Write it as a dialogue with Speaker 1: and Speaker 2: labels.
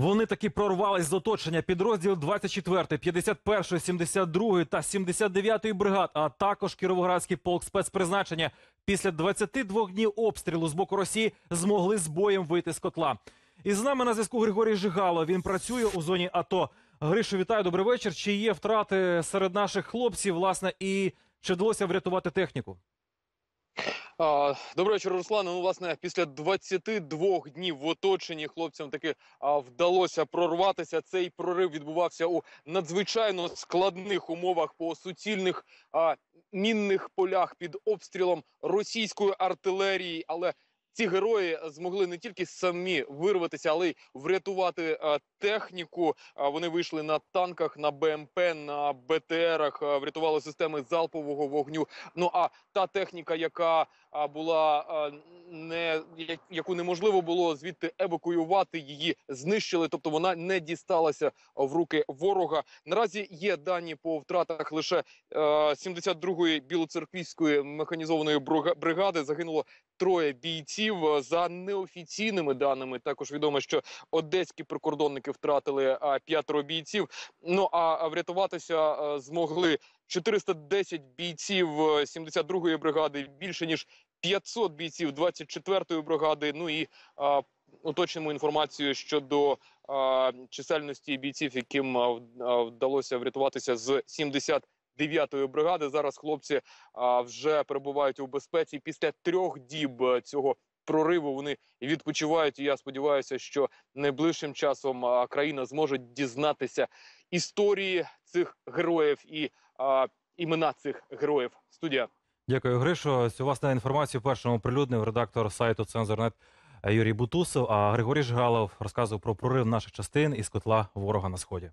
Speaker 1: Вони таки прорвались з оточення підрозділ 24, 51, 72 та 79 бригад, а також Кіровоградський полк спецпризначення після 22 днів обстрілу з боку Росії змогли з боєм вийти з котла. І з нами на зв'язку Григорій Жигало. Він працює у зоні АТО. Гришу, вітаю, добрий вечір. Чи є втрати серед наших хлопців, власне, і чи вдалося врятувати техніку?
Speaker 2: А, Доброго вечора, Руслане. Ну, власне, після 22 днів в оточенні хлопцям таки вдалося прорватися. Цей прорив відбувався у надзвичайно складних умовах по суцільних мінних полях під обстрілом російської артилерії. Але ці герої змогли не тільки самі вирватися, але й врятувати техніку. Вони вийшли на танках, на БМП, на БТРах, врятували системи залпового вогню. Ну а та техніка, яка була не яку неможливо було звідти евакуювати, її знищили. Тобто вона не дісталася в руки ворога. Наразі є дані по втратах лише е, 72-ї білоцерквійської механізованої бригади. Загинуло троє бійців. Е, За неофіційними даними також відомо, що одеські прикордонники втратили п'ятеро бійців. Ну а врятуватися е, змогли 410 бійців е, 72-ї бригади, більше ніж 500 бійців 24-ї бригади. Ну і а, уточнимо інформацію щодо а, чисельності бійців, яким вдалося врятуватися з 79-ї бригади. Зараз хлопці а, вже перебувають у безпеці. Після трьох діб е, цього прориву вони відпочивають. І я сподіваюся, що найближчим часом країна зможе дізнатися історії цих героїв і а, імена цих героїв. Студія.
Speaker 1: Дякую, Гришо. Цю власне інформацію першому оприлюднив редактор сайту Цензорнет Юрій Бутусов. А Григорій Жигалов розказував про прорив наших частин із котла ворога на сході.